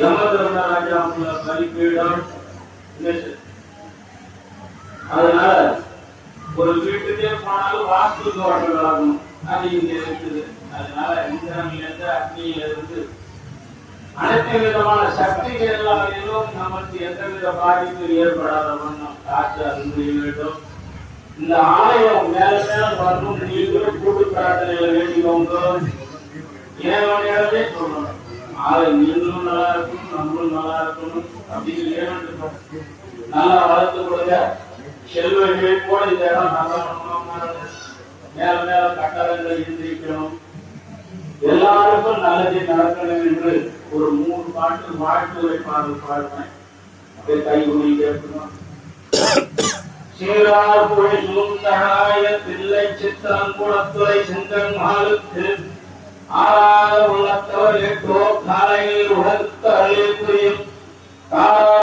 யமதர்மராஜா பலிப்பீடம் அதனால ஒரு வீட்டுக்கே போனாலும் வாஸ்து தோட்டங்கள் ஆகும் அது இங்க இருக்குது. அதனால இந்திரன்ல அக்னியிலிருந்து அனைத்து விதமான சக்திகள் எல்லாவற்றிலும் நமக்கு எந்தவித பாதிப்பு ஏற்படாத வண்ணம் காற்று அருந்திய வேண்டும். இந்த ஆலயம் மேல மேல வரணும். நீங்களும் கூட்டு பிரார்த்தனைகளை வேண்டிக்கோங்க. இறைவனிடமே சொல்லணும். ஆலை நீங்களும் நல்லா இருக்கணும் நம்மளும் நல்லா இருக்கணும் அப்படின்னு இறைவன் நல்லா வளர்த்து கொடுங்க. செல்வமே போல இந்த இடம் நல்லா மேல மேல கட்டடங்கள் எந்திரிக்கணும் எல்லாருக்கும் நல்லது நடக்கணும் என்று ஒரு மூணு பாட்டு வாழ்த்து வைப்பார்கள் பாடுவேன் அப்படியே கை குடி கேட்கணும். சீரார் புகழ் சுந்தராய பிள்ளை சித்திரம் குளத்துறை செங்கன் மாலுக்கு ஆறாத الطريق خير الطريق